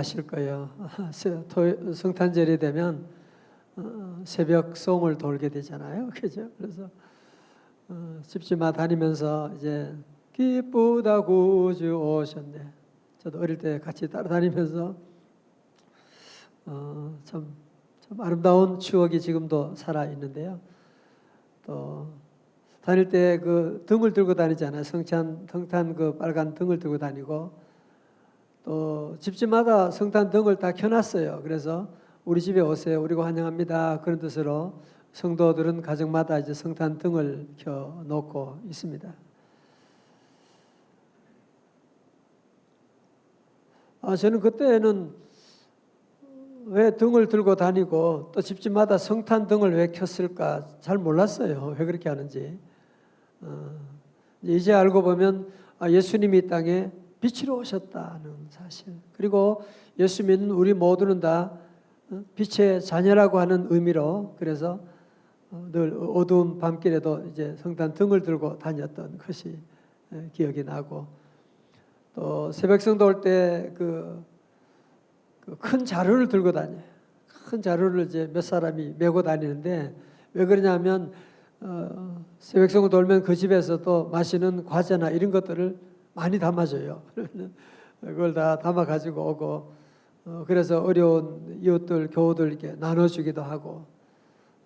아실 거예요. 성탄절이 되면 어, 새벽 송을 돌게 되잖아요. 그죠? 그래서 어, 집집마 다니면서 이제 기쁘다 구주 오셨네. 저도 어릴 때 같이 따라다니면서 어, 참, 참 아름다운 추억이 지금도 살아 있는데요. 또 다닐 때 그 등을 들고 다니잖아요. 성찬 성탄 그 빨간 등을 들고 다니고 또 집집마다 성탄 등을 다 켜놨어요. 그래서 우리 집에 오세요. 우리가 환영합니다. 그런 뜻으로 성도들은 가정마다 이제 성탄 등을 켜 놓고 있습니다. 아, 저는 그때는 왜 등을 들고 다니고 또 집집마다 성탄 등을 왜 켰을까 잘 몰랐어요. 왜 그렇게 하는지. 어, 이제 알고 보면 아, 예수님이 이 땅에 빛으로 오셨다는 사실. 그리고 예수 믿는 우리 모두는 다 어, 빛의 자녀라고 하는 의미로 그래서 어, 늘 어두운 밤길에도 이제 성탄 등을 들고 다녔던 것이 에, 기억이 나고 또 새벽성도 올 때그 그큰 자루를 들고 다녀요. 큰 자루를 이제 몇 사람이 메고 다니는데 왜 그러냐면 어, 새벽성을 돌면 그 집에서 또 마시는 과자나 이런 것들을 많이 담아줘요. 그걸 다 담아 가지고 오고 어, 그래서 어려운 이웃들 교우들 이렇게 나눠주기도 하고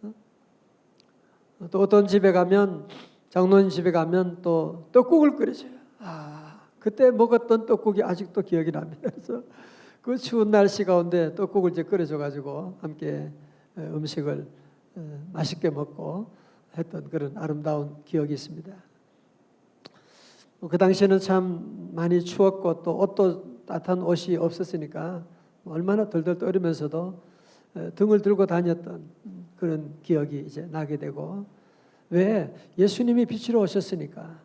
어? 또 어떤 집에 가면 장로님 집에 가면 또 떡국을 끓여줘요. 아 그때 먹었던 떡국이 아직도 기억이 납니다. 그래서 그 추운 날씨 가운데 떡국을 이제 끓여줘 가지고 함께 에, 음식을 에, 맛있게 먹고 했던 그런 아름다운 기억이 있습니다. 뭐그 당시에는 참 많이 추웠고 또 옷도 따뜻한 옷이 없었으니까 뭐 얼마나 덜덜 떨면서도 등을 들고 다녔던 그런 기억이 이제 나게 되고 왜 예수님이 빛으로 오셨으니까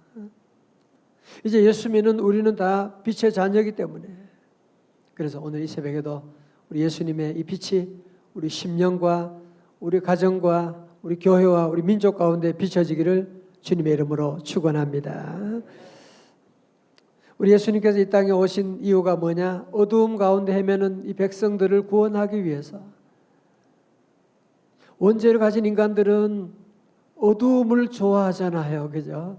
이제 예수 믿는 우리는 다 빛의 자녀이기 때문에 그래서 오늘 이 새벽에도 우리 예수님의 이 빛이 우리 심령과 우리 가정과 우리 교회와 우리 민족 가운데 비춰지기를 주님의 이름으로 축원합니다. 우리 예수님께서 이 땅에 오신 이유가 뭐냐? 어두움 가운데 헤매는 이 백성들을 구원하기 위해서. 원죄를 가진 인간들은 어두움을 좋아하잖아요. 그죠?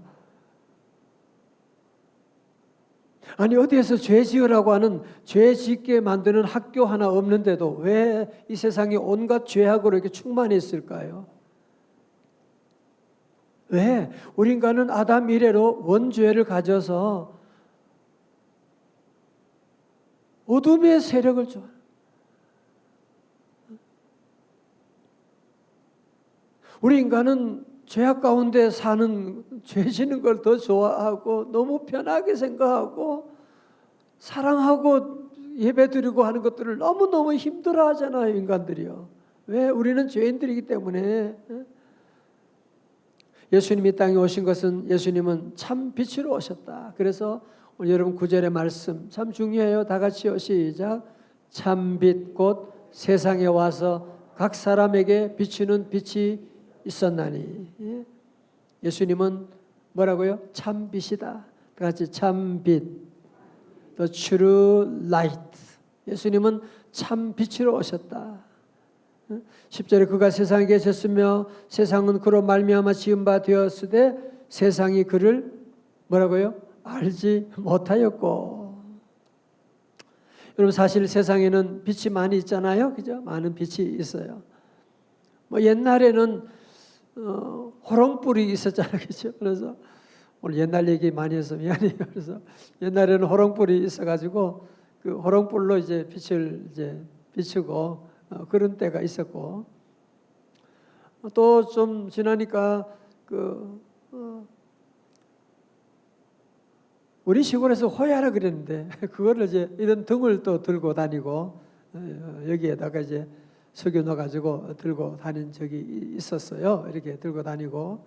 아니 어디에서 죄 지으라고 하는 죄 짓게 만드는 학교 하나 없는데도 왜 이 세상에 온갖 죄악으로 이렇게 충만해 있을까요? 왜? 우리 인간은 아담 이래로 원죄를 가져서 어둠의 세력을 좋아. 우리 인간은 죄악 가운데 사는 죄 지는 걸 더 좋아하고 너무 편하게 생각하고 사랑하고 예배 드리고 하는 것들을 너무너무 힘들어 하잖아요, 인간들이요. 왜? 우리는 죄인들이기 때문에. 예수님이 이 땅에 오신 것은 예수님은 참 빛으로 오셨다. 그래서 오늘 여러분 구절의 말씀 참 중요해요. 다 같이요. 시작. 참빛 곧 세상에 와서 각 사람에게 비추는 빛이 있었나니. 예? 예수님은 뭐라고요? 참빛이다. 다 같이 참빛. The true light. 예수님은 참 빛으로 오셨다. 10절에 그가 세상에 계셨으며 세상은 그로 말미암아 지은 바 되었으되 세상이 그를 뭐라고요? 알지 못하였고. 여러분 사실 세상에는 빛이 많이 있잖아요. 그죠? 많은 빛이 있어요. 뭐 옛날에는 어, 호롱불이 있었잖아요. 그죠? 그래서 오늘 옛날 얘기 많이 해서 미안해요. 그래서 옛날에는 호롱불이 있어 가지고 그 호롱불로 이제 빛을 이제 비추고 어, 그런 때가 있었고 또 좀 지나니까 그 어, 우리 시골에서 호야라 그랬는데 그거를 이제 이런 등을 또 들고 다니고 어, 여기에다가 이제 석유 넣어가지고 들고 다닌 적이 있었어요. 이렇게 들고 다니고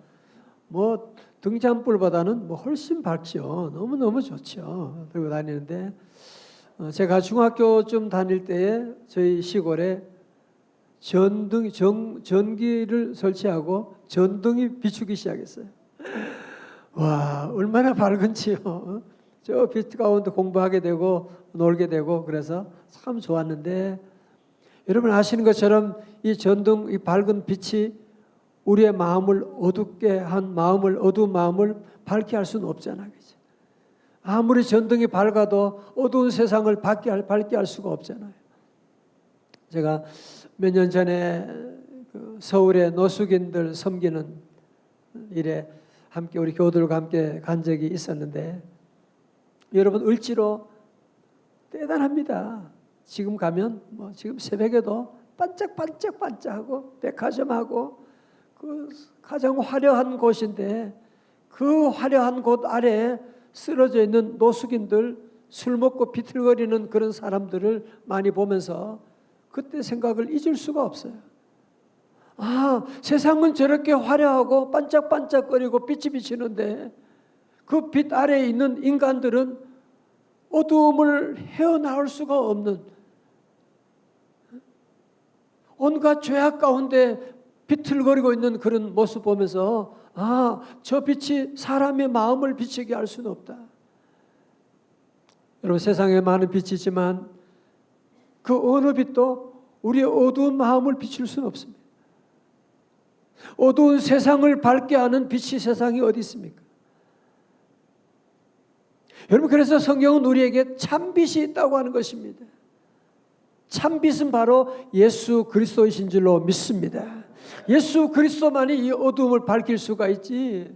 뭐 등잔불보다는 뭐 훨씬 밝죠. 너무 너무 좋죠. 들고 다니는데 어, 제가 중학교쯤 다닐 때에 저희 시골에 전등 전, 전기를 설치하고 전등이 비추기 시작했어요. 와 얼마나 밝은지요. 저빛 가운데 공부하게 되고 놀게 되고 그래서 참 좋았는데 여러분 아시는 것처럼 이 전등 이 밝은 빛이 우리의 마음을 어둡게 한 마음을 어두운 마음을 밝게 할 수는 없잖아요. 그죠? 아무리 전등이 밝아도 어두운 세상을 밝게 할, 밝게 할 수가 없잖아요. 제가 몇 년 전에 그 서울의 노숙인들 섬기는 일에 함께 우리 교우들과 함께 간 적이 있었는데 여러분 을지로 대단합니다. 지금 가면 뭐 지금 새벽에도 반짝반짝 반짝하고 백화점하고 그 가장 화려한 곳인데 그 화려한 곳 아래 쓰러져 있는 노숙인들 술 먹고 비틀거리는 그런 사람들을 많이 보면서 그때 생각을 잊을 수가 없어요. 아, 세상은 저렇게 화려하고 반짝반짝거리고 빛이 비치는데 그 빛 아래에 있는 인간들은 어두움을 헤어나올 수가 없는 온갖 죄악 가운데 비틀거리고 있는 그런 모습 보면서 아, 저 빛이 사람의 마음을 비치게 할 수는 없다. 여러분 세상에 많은 빛이 있지만 그 어느 빛도 우리의 어두운 마음을 비칠 수는 없습니다. 어두운 세상을 밝게 하는 빛이 세상에 어디 있습니까? 여러분 그래서 성경은 우리에게 참 빛이 있다고 하는 것입니다. 참 빛은 바로 예수 그리스도이신 줄로 믿습니다. 예수 그리스도만이 이 어두움을 밝힐 수가 있지.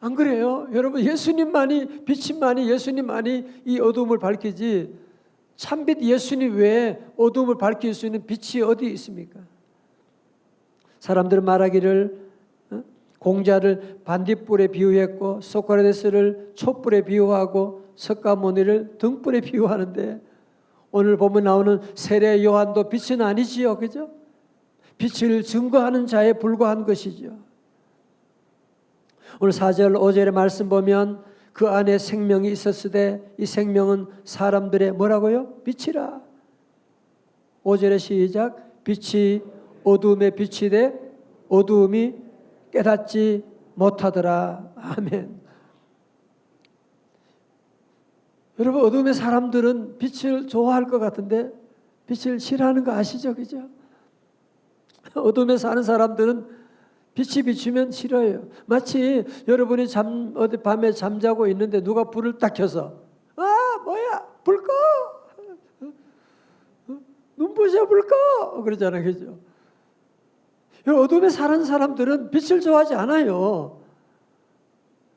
안 그래요? 여러분 예수님만이 빛이만이 예수님만이 이 어두움을 밝히지. 참빛 예수님 외에 어두움을 밝힐 수 있는 빛이 어디 있습니까? 사람들은 말하기를 어? 공자를 반딧불에 비유했고 소크라테스를 촛불에 비유하고 석가모니를 등불에 비유하는데 오늘 보면 나오는 세례 요한도 빛은 아니지요. 그죠? 빛을 증거하는 자에 불과한 것이죠. 오늘 4절 5절의 말씀 보면 그 안에 생명이 있었으되 이 생명은 사람들의 뭐라고요? 빛이라. 5절의 시작 빛이 어두움에 빛이 돼 어두움이 깨닫지 못하더라. 아멘. 여러분 어둠의 사람들은 빛을 좋아할 것 같은데 빛을 싫어하는 거 아시죠? 그죠? 어둠에 사는 사람들은 빛이 비추면 싫어요. 마치 여러분이 잠 어디 밤에 잠자고 있는데 누가 불을 딱 켜서 아 뭐야 불 꺼. 눈부셔 불 꺼. 그러잖아요. 그죠? 어둠에 사는 사람들은 빛을 좋아하지 않아요.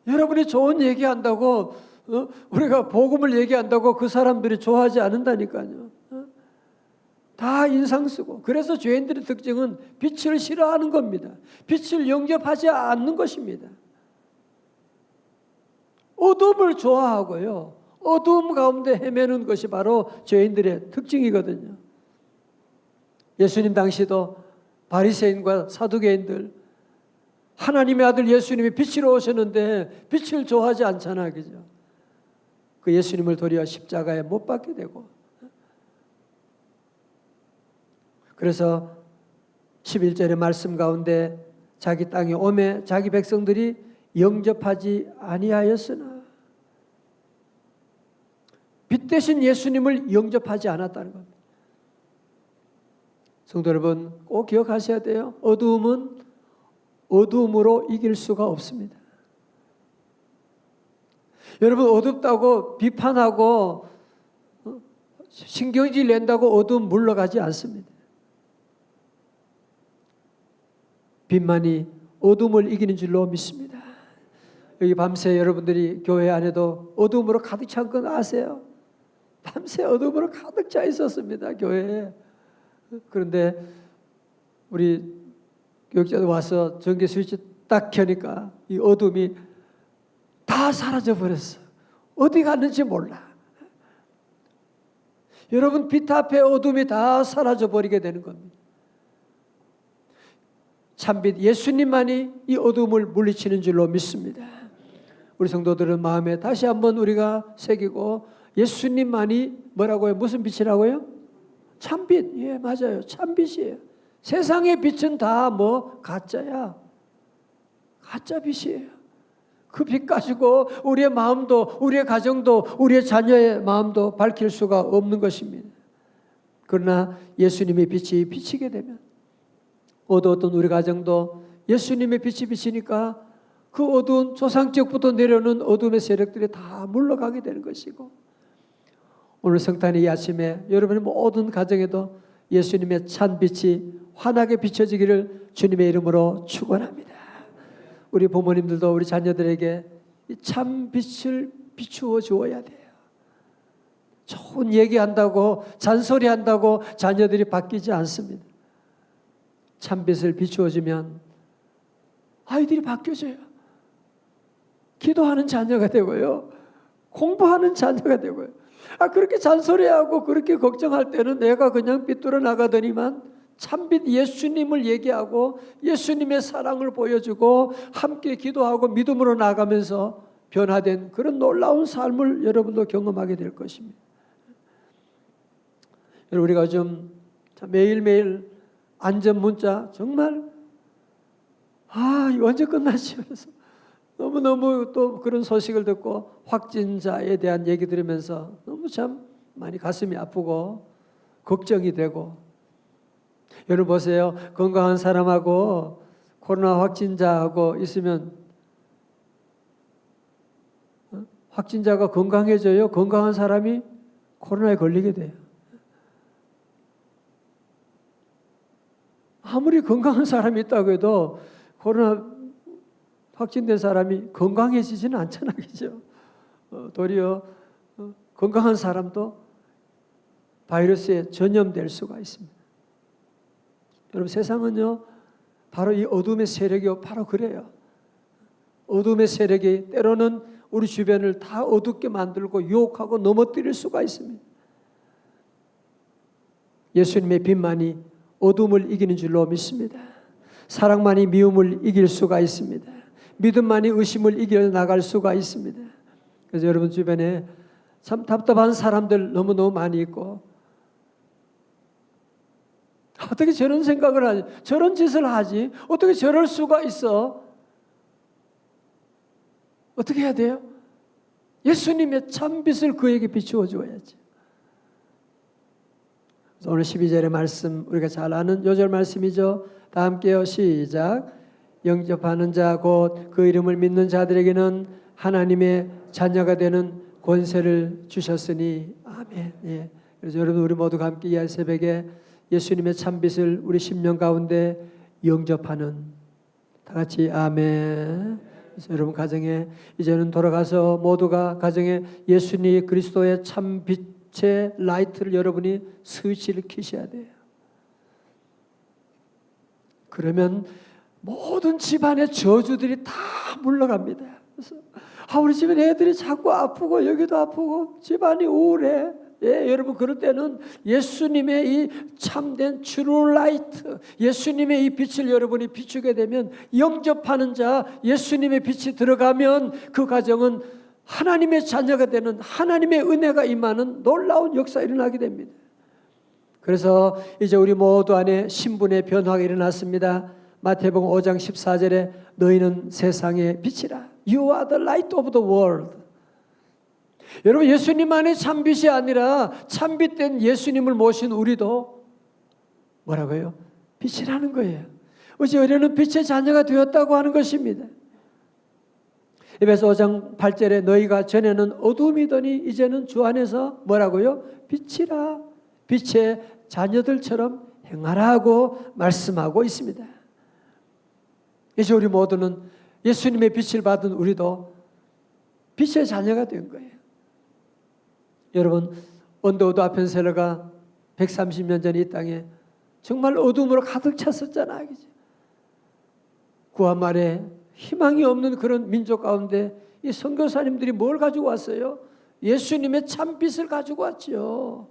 여러분이 좋은 얘기한다고 어? 우리가 복음을 얘기한다고 그 사람들이 좋아하지 않는다니까요. 어? 다 인상 쓰고 그래서 죄인들의 특징은 빛을 싫어하는 겁니다. 빛을 영접하지 않는 것입니다. 어둠을 좋아하고요. 어둠 가운데 헤매는 것이 바로 죄인들의 특징이거든요. 예수님 당시도 바리새인과 사두개인들 하나님의 아들 예수님이 빛으로 오셨는데 빛을 좋아하지 않잖아 그죠? 그 예수님을 도리어 십자가에 못 박게 되고 그래서 11절의 말씀 가운데 자기 땅에 오매 자기 백성들이 영접하지 아니하였으나 빛 대신 예수님을 영접하지 않았다는 겁니다. 성도 여러분 꼭 기억하셔야 돼요. 어두움은 어두움으로 이길 수가 없습니다. 여러분 어둡다고 비판하고 어, 신경질 낸다고 어두움 물러가지 않습니다. 빛만이 어둠을 이기는 줄로 믿습니다. 여기 밤새 여러분들이 교회 안에도 어둠으로 가득 찬 건 아세요? 밤새 어둠으로 가득 차 있었습니다. 교회에. 그런데 우리 교육자도 와서 전기 스위치 딱 켜니까 이 어둠이 다 사라져 버렸어. 어디 갔는지 몰라. 여러분 빛 앞에 어둠이 다 사라져 버리게 되는 겁니다. 참빛 예수님만이 이 어둠을 물리치는 줄로 믿습니다. 우리 성도들은 마음에 다시 한번 우리가 새기고 예수님만이 뭐라고요? 무슨 빛이라고요? 참빛. 예, 맞아요. 참빛이에요. 세상의 빛은 다 뭐 가짜야. 가짜 빛이에요. 그 빛 가지고 우리의 마음도 우리의 가정도 우리의 자녀의 마음도 밝힐 수가 없는 것입니다. 그러나 예수님의 빛이 비치게 되면 어두웠던 우리 가정도 예수님의 빛이 비치니까 그 어두운 조상적부터 내려오는 어둠의 세력들이 다 물러가게 되는 것이고 오늘 성탄의 이 아침에 여러분의 모든 가정에도 예수님의 찬 빛이 환하게 비춰지기를 주님의 이름으로 축원합니다. 우리 부모님들도 우리 자녀들에게 이참 빛을 비추어 주어야 돼요. 좋은 얘기한다고 잔소리한다고 자녀들이 바뀌지 않습니다. 참 빛을 비추어 주면 아이들이 바뀌어져요. 기도하는 자녀가 되고요. 공부하는 자녀가 되고요. 아 그렇게 잔소리하고 그렇게 걱정할 때는 내가 그냥 삐뚤어 나가더니만 참빛 예수님을 얘기하고 예수님의 사랑을 보여주고 함께 기도하고 믿음으로 나가면서 변화된 그런 놀라운 삶을 여러분도 경험하게 될 것입니다. 우리가 좀 매일매일 안전 문자 정말 아 언제 끝나지 그래서 너무너무 또 그런 소식을 듣고 확진자에 대한 얘기 들으면서 너무 참 많이 가슴이 아프고 걱정이 되고 여러분 보세요. 건강한 사람하고 코로나 확진자하고 있으면 어? 확진자가 건강해져요. 건강한 사람이 코로나에 걸리게 돼요. 아무리 건강한 사람이 있다고 해도 코로나 확진된 사람이 건강해지지는 않잖아, 그죠? 어, 도리어 어, 건강한 사람도 바이러스에 전염될 수가 있습니다. 여러분 세상은요, 바로 이 어둠의 세력이 바로 그래요. 어둠의 세력이 때로는 우리 주변을 다 어둡게 만들고 유혹하고 넘어뜨릴 수가 있습니다. 예수님의 빛만이 어둠을 이기는 줄로 믿습니다. 사랑만이 미움을 이길 수가 있습니다. 믿음만이 의심을 이겨 나갈 수가 있습니다. 그래서 여러분 주변에 참 답답한 사람들 너무너무 많이 있고 어떻게 저런 생각을 하지? 저런 짓을 하지? 어떻게 저럴 수가 있어? 어떻게 해야 돼요? 예수님의 참빛을 그에게 비추어 주어야지. 오늘 12절의 말씀 우리가 잘 아는 요절 말씀이죠. 다 함께요. 시작. 영접하는 자 곧 그 이름을 믿는 자들에게는 하나님의 자녀가 되는 권세를 주셨으니 아멘. 예. 그래서 여러분 우리 모두가 함께 이 새벽에 예수님의 참빛을 우리 심령 가운데 영접하는 다 같이 아멘. 여러분 가정에 이제는 돌아가서 모두가 가정에 예수님 그리스도의 참 빛의 라이트를 여러분이 스위치를 키셔야 돼요. 그러면 모든 집안의 저주들이 다 물러갑니다. 그래서 아 우리 집에 애들이 자꾸 아프고 여기도 아프고 집안이 우울해. 예, 여러분 그럴 때는 예수님의 이 참된 트루 라이트, 예수님의 이 빛을 여러분이 비추게 되면 영접하는 자, 예수님의 빛이 들어가면 그 가정은 하나님의 자녀가 되는 하나님의 은혜가 임하는 놀라운 역사 일어나게 됩니다. 그래서 이제 우리 모두 안에 신분의 변화가 일어났습니다. 마태복음 5장 14절에 너희는 세상의 빛이라. You are the light of the world. 여러분 예수님만의 참빛이 아니라 참빛된 예수님을 모신 우리도 뭐라고요? 빛이라는 거예요. 어제 우리는 빛의 자녀가 되었다고 하는 것입니다. 에베소 5장 8절에 너희가 전에는 어둠이더니 이제는 주 안에서 뭐라고요? 빛이라 빛의 자녀들처럼 행하라고 말씀하고 있습니다. 이제 우리 모두는 예수님의 빛을 받은 우리도 빛의 자녀가 된 거예요. 여러분 언더우드 아펜셀러가 130년 전에 이 땅에 정말 어둠으로 가득 찼었잖아요. 그죠? 구한 말에 희망이 없는 그런 민족 가운데 이 선교사님들이 뭘 가지고 왔어요? 예수님의 참빛을 가지고 왔죠.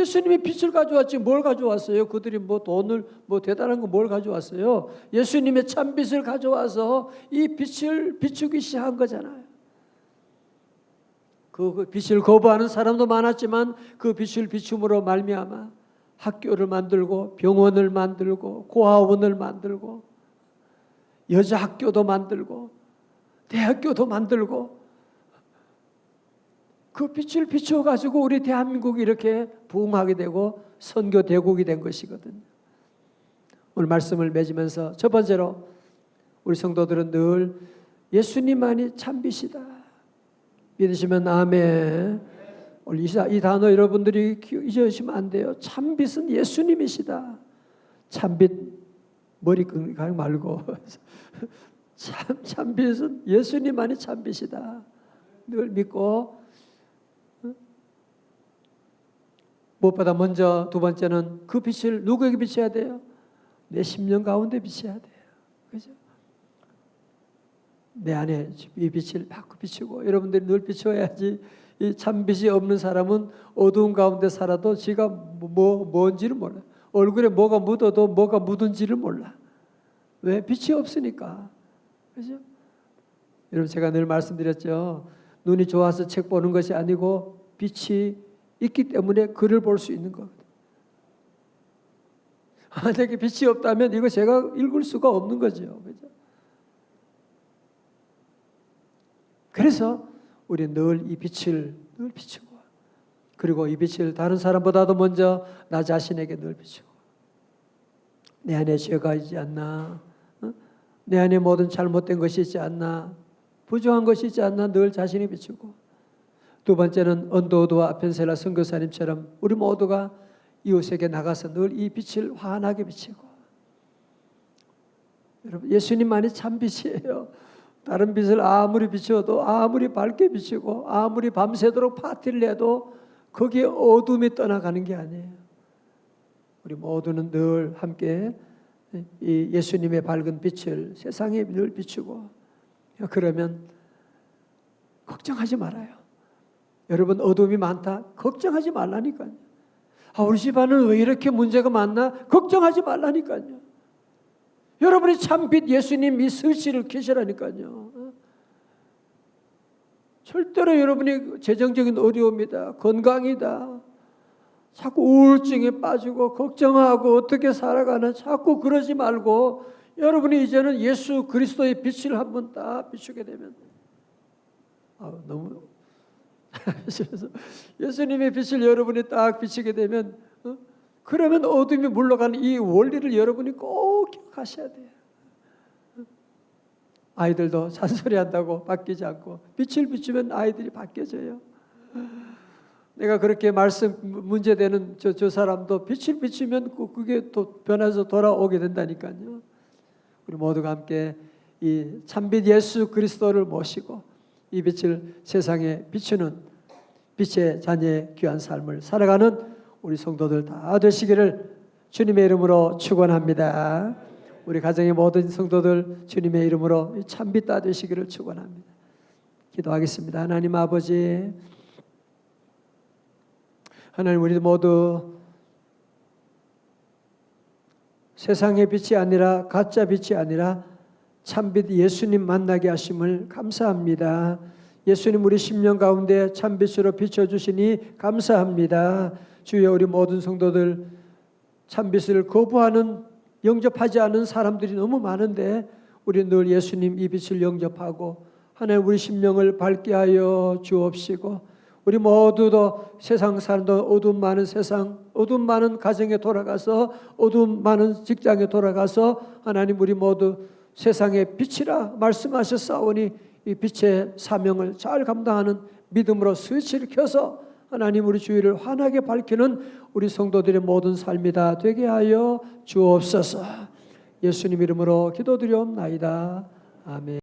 예수님의 빛을 가져왔지 뭘 가져왔어요? 그들이 뭐 돈을 뭐 대단한 거 뭘 가져왔어요? 예수님의 참 빛을 가져와서 이 빛을 비추기 시작한 거잖아요. 그 빛을 거부하는 사람도 많았지만 그 빛을 비춤으로 말미암아 학교를 만들고 병원을 만들고 고아원을 만들고 여자 학교도 만들고 대학교도 만들고 그 빛을 비추어 가지고 우리 대한민국이 이렇게 부흥하게 되고 선교 대국이 된 것이거든요. 오늘 말씀을 맺으면서 첫 번째로 우리 성도들은 늘 예수님만이 참빛이다. 믿으시면 아멘. 이, 단어 여러분들이 기- 잊으시면 안 돼요. 참빛은 예수님이시다. 참빛 머리 끄는 말고 참 참빛은 예수님만이 참빛이다. 늘 믿고 어? 무엇보다 먼저 두 번째는 그 빛을 누구에게 비춰야 돼요? 내 심령 가운데 비춰야 돼요. 그죠? 내 안에 이 빛을 바꾸 비추고 여러분들이 늘 비춰야지 이 참빛이 없는 사람은 어두운 가운데 살아도 지가 뭐 뭔지를 몰라. 얼굴에 뭐가 묻어도 뭐가 묻은지를 몰라. 왜 빛이 없으니까. 그죠? 여러분 제가 늘 말씀드렸죠. 눈이 좋아서 책 보는 것이 아니고 빛이 있기 때문에 글을 볼수 있는 거거든요. 만약에 빛이 없다면 이거 제가 읽을 수가 없는 거죠. 그죠? 그래서 우리 늘 이 빛을 늘 비추고 그리고 이 빛을 다른 사람보다도 먼저 나 자신에게 늘 비추고 내 안에 죄가 있지 않나 어? 내 안에 모든 잘못된 것이 있지 않나 부정한 것이 있지 않나 늘 자신이 비추고 두 번째는 언도우드와 아펜셀라 선교사님처럼 우리 모두가 이웃에게 나가서 늘 이 빛을 환하게 비치고 여러분 예수님만이 참 빛이에요. 다른 빛을 아무리 비춰도 아무리 밝게 비치고 아무리 밤새도록 파티를 해도 거기에 어둠이 떠나가는 게 아니에요. 우리 모두는 늘 함께 이 예수님의 밝은 빛을 세상에 늘 비추고 그러면 걱정하지 말아요. 여러분 어둠이 많다. 걱정하지 말라니까요. 아, 우리 집안은 왜 이렇게 문제가 많나? 걱정하지 말라니까요. 여러분이 참빛 예수님 이 설치를 계시라니까요. 절대로 여러분이 재정적인 어려움이다, 건강이다, 자꾸 우울증에 빠지고 걱정하고 어떻게 살아가나 자꾸 그러지 말고 여러분이 이제는 예수 그리스도의 빛을 한번 딱 비추게 되면 아, 너무 그래서 예수님의 빛을 여러분이 딱 비치게 되면 어? 그러면 어둠이 물러가는 이 원리를 여러분이 꼭 기억하셔야 돼요. 어? 아이들도 잔소리한다고 바뀌지 않고 빛을 비추면 아이들이 바뀌어져요. 내가 그렇게 말씀 문제되는 저, 저 사람도 빛을 비추면 그- 그게 또 변해서 돌아오게 된다니까요. 우리 모두가 함께 이 참빛 예수 그리스도를 모시고 이 빛을 세상에 비추는 빛의 자녀의 귀한 삶을 살아가는 우리 성도들 다 되시기를 주님의 이름으로 축원합니다. 우리 가정의 모든 성도들 주님의 이름으로 이 참빛 다 되시기를 축원합니다. 기도하겠습니다. 하나님 아버지 하나님 우리 모두 세상의 빛이 아니라 가짜 빛이 아니라 참빛 예수님 만나게 하심을 감사합니다. 예수님 우리 심령 가운데 참빛으로 비춰 주시니 감사합니다. 주여 우리 모든 성도들 참빛을 거부하는 영접하지 않은 사람들이 너무 많은데 우리 늘 예수님 이 빛을 영접하고 하나님 우리 심령을 밝게 하여 주옵시고 우리 모두도 세상 사람도 어둠 많은 세상, 어둠 많은 가정에 돌아가서 어둠 많은 직장에 돌아가서 하나님 우리 모두 세상의 빛이라 말씀하셨사오니 이 빛의 사명을 잘 감당하는 믿음으로 스위치를 켜서 하나님 우리 주위를 환하게 밝히는 우리 성도들의 모든 삶이 다 되게 하여 주옵소서. 예수님 이름으로 기도드리옵나이다. 아멘.